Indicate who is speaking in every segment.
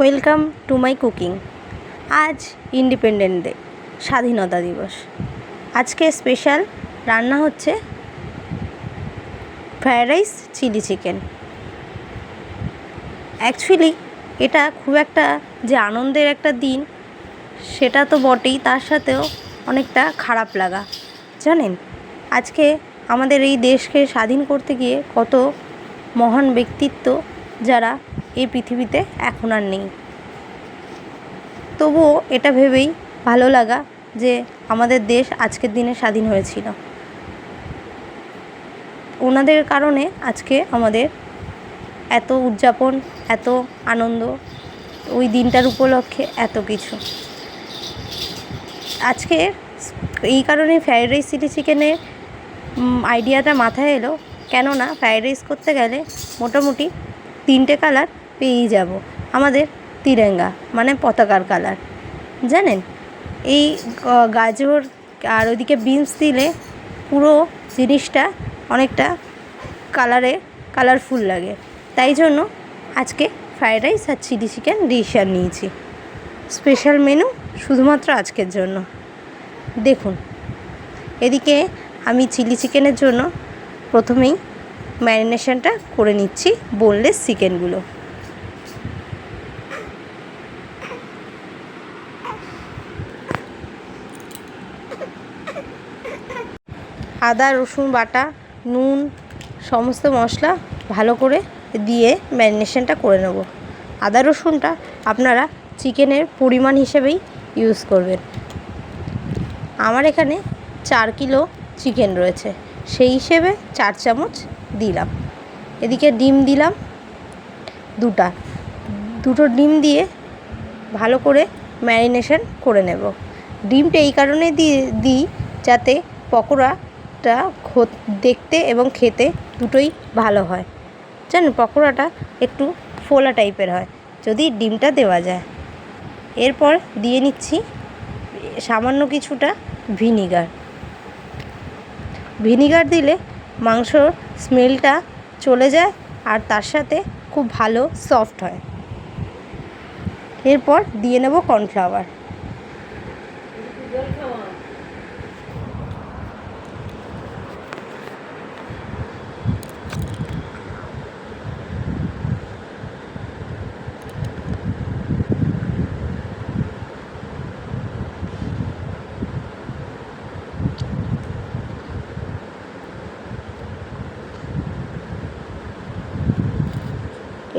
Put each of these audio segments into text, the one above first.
Speaker 1: Welcome to my cooking. আজ independent day, স্বাধীনতা দিবস। আজকে স্পেশাল রান্না হচ্ছে fried rice, chilli chicken. Actually এটা খুব একটা যে আনন্দের একটা দিন, সেটা তো বটেই, তার সাথেও অনেকটা খারাপ লাগা। জানেন, আজকে আমাদের এই দেশকে স্বাধীন করতে গিয়ে কত মহান ব্যক্তিত্ব যারা এই পৃথিবীতে এখন আর নেই। তবুও এটা ভেবেই ভালো লাগা যে আমাদের দেশ আজকের দিনে স্বাধীন হয়েছিল। ওনাদের কারণে আজকে আমাদের এত উদযাপন, এত আনন্দ, ওই দিনটার উপলক্ষে এত কিছু। আজকে এই কারণে ফ্রায়েড রাইস, চিলি চিকেনের আইডিয়াটা মাথায় এলো। কেননা ফ্রায়েড রাইস করতে গেলে মোটামুটি তিনটে কালার পেয়েই যাব। আমাদের তিরেঙ্গা মানে পতাকার কালার জানেন? এই গাজর আর ওইদিকে বিনস দিলে পুরো জিনিসটা অনেকটা কালারে কালারফুল লাগে। তাই জন্য আজকে ফ্রায়েড রাইস আর চিলি চিকেন ডিশ আর নিয়েছি। স্পেশাল মেনু শুধুমাত্র আজকের জন্য। দেখুন, এদিকে আমি চিলি চিকেনের জন্য প্রথমেই ম্যারিনেশনটা করে নিচ্ছি বোনলেস চিকেনগুলো আদা, রসুন বাটা, নুন, সমস্ত মশলা ভালো করে দিয়ে ম্যারিনেশনটা করে নেব। আদা, রসুনটা আপনারা চিকেনের পরিমাণ হিসেবেই ইউজ করবেন। আমার এখানে চার কিলো চিকেন রয়েছে, সেই হিসেবে চার চামচ দিলাম। এদিকে ডিম দিলাম দুটা। দুটো ডিম দিয়ে ভালো করে ম্যারিনেশন করে নেব। ডিমটা এই কারণে দিয়ে দিই যাতে পকোড়াটা খো- দেখতে এবং খেতে দুটোই ভালো হয়। জানেন পকোড়াটা একটু ফোলা টাইপের হয়, যদি ডিমটা দেওয়া যায়। এরপর দিয়ে নিচ্ছি সামান্য কিছুটা ভিনিগার। ভিনিগার দিলে মাংসর স্মেলটা চলে যায় আর তার সাথে খুব ভালো সফট হয়। এরপর দিয়ে নেব কর্নফ্লাওয়ার।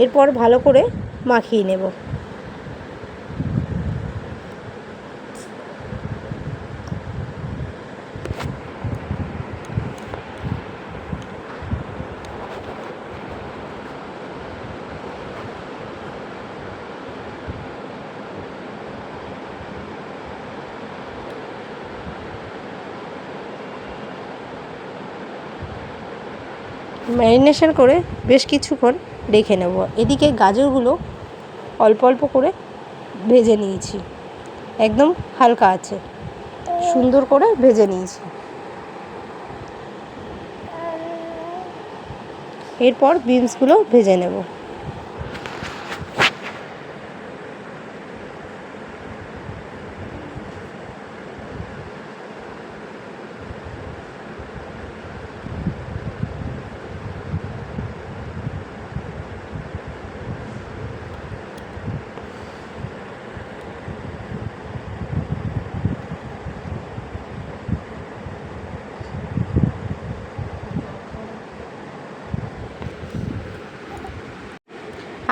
Speaker 1: এরপর ভালো করে মাখিয়ে নেব। ম্যারিনেশন করে বেশ কিছুক্ষণ রেখে নেব। এদিকে গাজরগুলো অল্প অল্প করে ভেজে নিয়েছি। একদম হালকা আছে। সুন্দর করে ভেজে নিয়েছি। এরপর বিনসগুলো ভেজে নেব।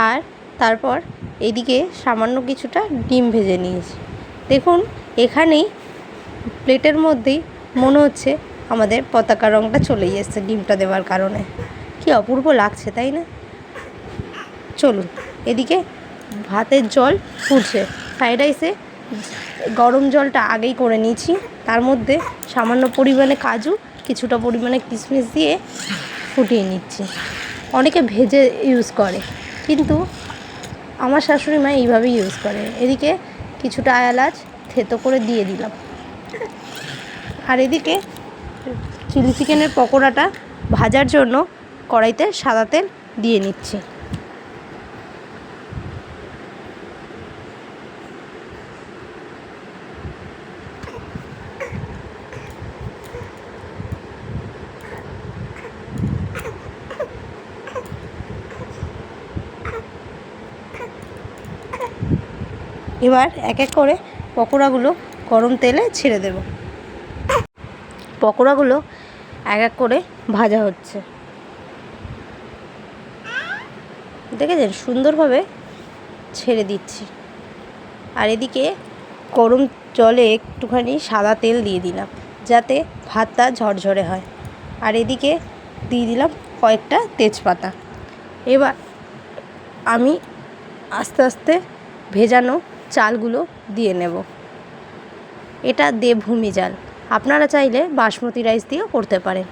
Speaker 1: আর তারপর এদিকে সামান্য কিছুটা ডিম ভেজে নিয়েছি। দেখুন, এখানেই প্লেটের মধ্যেই মনে হচ্ছে আমাদের পতাকা রঙটা চলেই এসছে ডিমটা দেওয়ার কারণে। কি অপূর্ব লাগছে, তাই না? চলুন, এদিকে ভাতের জল ফুটছে ফ্রাইড রাইসে গরম জলটা আগেই করে নিয়েছি। তার মধ্যে সামান্য পরিমাণে কাজু, কিছুটা পরিমাণে কিশমিশ দিয়ে ফুটিয়ে নিচ্ছি। অনেকে ভেজে ইউজ করে। কিন্তু আমার শাশুড়ি মা এইভাবেই ইউজ করে। এদিকে কিছুটা এলাচ থেতো করে দিয়ে দিলাম। আর এদিকে চিলি চিকেনের পকোড়াটা ভাজার জন্য কড়াইতে সাদা তেল দিয়ে নিচ্ছি। এবার এক এক করে পকোড়াগুলো গরম তেলে ছেড়ে দেব। পকোড়াগুলো এক এক করে ভাজা হচ্ছে। দেখেছেন? সুন্দরভাবে ছেড়ে দিচ্ছি। আর এদিকে গরম জলে একটুখানি সাদা তেল দিয়ে দিলাম, যাতে ভাতটা ঝরঝরে হয়। আর এদিকে দিয়ে দিলাম কয়েকটা তেজপাতা। এবার আমি আস্তে আস্তে ভেজানো চালগুলো দিয়ে নেব। এটা দেবভূমি চাল আপনারা চাইলে বাসমতি রাইস দিয়েও করতে পারেন।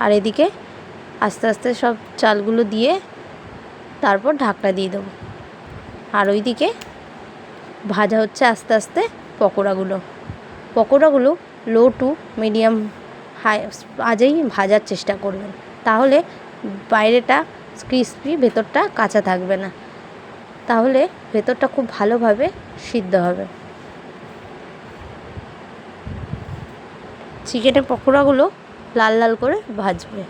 Speaker 1: আর এদিকে আস্তে আস্তে সব চালগুলো দিয়ে তারপর ঢাকনা দিয়ে দেবো। আর ওইদিকে ভাজা হচ্ছে আস্তে আস্তে পকোড়াগুলো। পকোড়াগুলো লো টু মিডিয়াম হাই আজেই ভাজার চেষ্টা করবেন। তাহলে বাইরেটা ক্রিসপি ভেতরটা কাঁচা থাকবে না। তাহলে ভেতরটা খুব ভালোভাবে সিদ্ধ হবে। চিকেনের পকোড়াগুলো লাল লাল করে ভাজবে।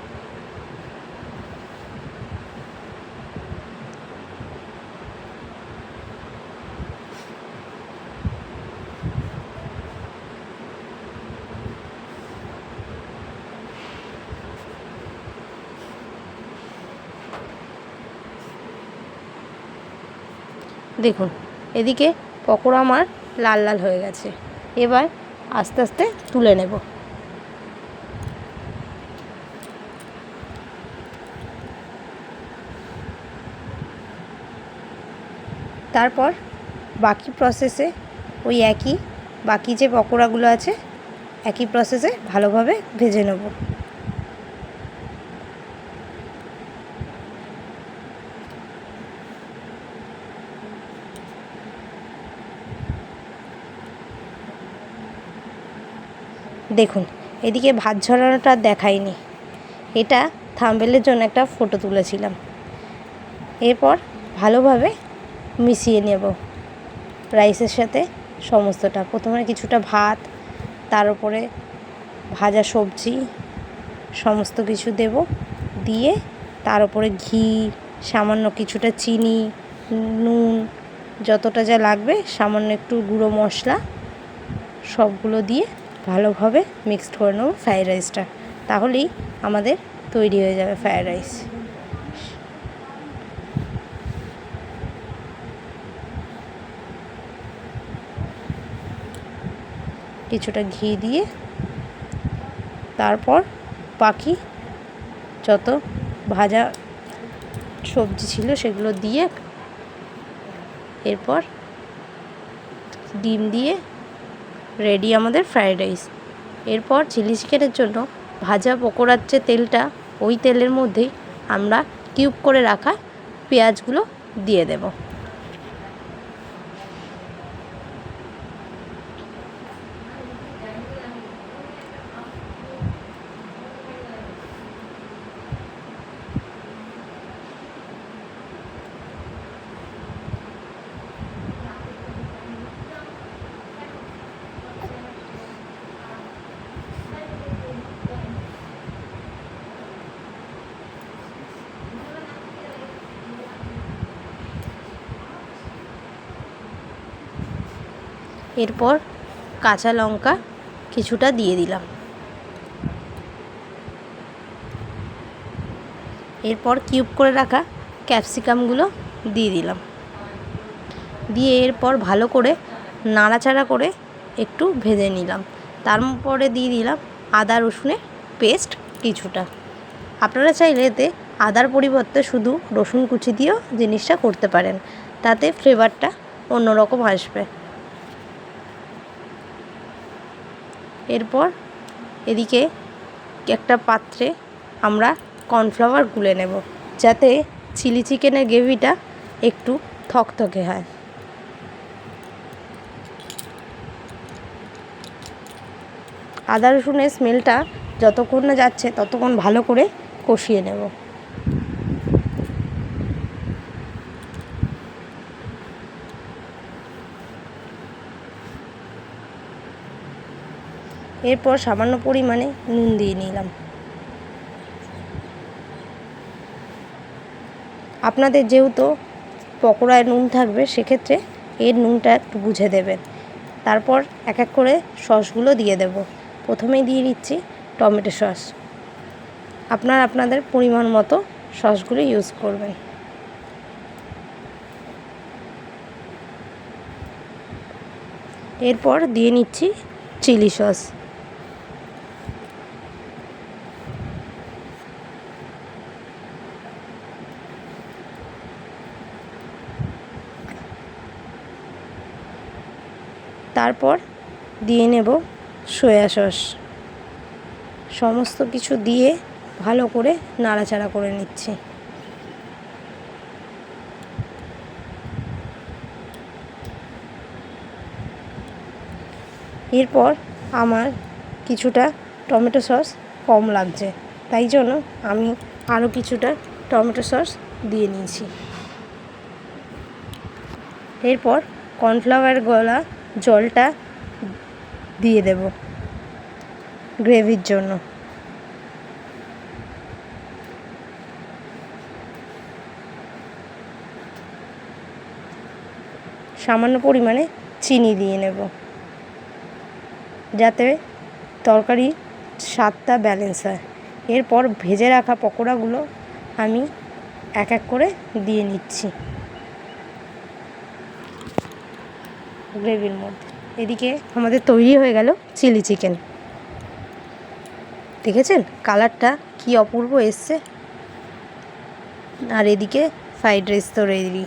Speaker 1: দেখুন, এদিকে পকোড়া আমার লাল লাল হয়ে গেছে। এবার আস্তে আস্তে তুলে নেব। তারপর বাকি প্রসেসে ওই একই, বাকি যে পকোড়াগুলো আছে, একই প্রসেসে ভালোভাবে ভেজে নেব। দেখুন, এদিকে ভাত ঝরানোটা দেখাইনি। এটা থাম্বেলের জন্য একটা ফটো তুলেছিলাম। এরপর ভালোভাবে মিশিয়ে নেব রাইসের সাথে সমস্তটা। প্রথমে কিছুটা ভাত, তার উপরে ভাজা সবজি, সমস্ত কিছু দেব। দিয়ে তার উপরে ঘি, সামান্য কিছুটা চিনি, নুন, যতটা যা লাগবে, সামান্য একটু গুঁড়ো মশলা, সবগুলো দিয়ে ভালোভাবে মিক্সড করে নেব ফ্রায়েড রাইসটা তাহলেই আমাদের তৈরি হয়ে যাবে ফ্রায়েড রাইস কিছুটা ঘি দিয়ে তারপর বাকি যত ভাজা সবজি ছিল সেগুলো দিয়ে এরপর ডিম দিয়ে রেডি আমাদের ফ্রায়েড রাইস এরপর চিলি চিকেনের জন্য ভাজা পকোড়ার যে তেলটা, ওই তেলের মধ্যেই আমরা কিউব করে রাখা পেঁয়াজগুলো দিয়ে দেবো। এরপর কাঁচা লঙ্কা কিছুটা দিয়ে দিলাম। এরপর কিউব করে রাখা ক্যাপসিকামগুলো দিয়ে দিলাম। দিয়ে এরপর ভালো করে নাড়াচাড়া করে একটু ভেজে নিলাম। তারপরে দিয়ে দিলাম আদা রসুনের পেস্ট কিছুটা। আপনারা চাইলে এতে আদার পরিবর্তে শুধু রসুন কুচি দিয়েও জিনিসটা করতে পারেন। তাতে ফ্লেভারটা অন্যরকম আসবে। এরপর এদিকে একটা পাত্রে আমরা কর্নফ্লাওয়ার গুলে নেব, যাতে চিলি চিকেনের গ্রেভিটা একটু থকথকে হয়। আদা রসুনের স্মেলটা যতক্ষণ না যাচ্ছে ততক্ষণ ভালো করে কষিয়ে নেব। এরপর সামান্য পরিমাণে নুন দিয়ে নিলাম। আপনাদের যেহেতু পকোড়ায় নুন থাকবে, সেক্ষেত্রে এর নুনটা একটু বুঝে দেবেন। তারপর এক এক করে সসগুলো দিয়ে দেব। প্রথমেই দিয়ে দিচ্ছি টমেটো সস। আপনার আপনাদের পরিমাণ মতো সসগুলো ইউজ করবেন। এরপর দিয়ে নিচ্ছি চিলি সস। তারপর দিয়ে নেব সয়া সস। সমস্ত কিছু দিয়ে ভালো করে নাড়াচাড়া করে নিচ্ছি। এরপর আমার কিছুটা টমেটো সস কম লাগছে, তাই জন্য আমি আরও কিছুটা টমেটো সস দিয়ে নিয়েছি। এরপর কর্নফ্লাওয়ার গলা জলটা দিয়ে দেব গ্রেভির জন্য। সামান্য পরিমাণে চিনি দিয়ে নেব, যাতে তরকারি স্বাদটা ব্যালেন্স হয়। এরপর ভেজে রাখা পকোড়াগুলো আমি এক এক করে দিয়ে নিচ্ছি। গ্রেভির মধ্যে। এদিকে আমাদের তৈরি হয়ে গেল চিলি চিকেন। দেখেছেন? কালারটা কি অপূর্ব এসছে। আর এদিকে ফ্রাইড রাইস তো রেডি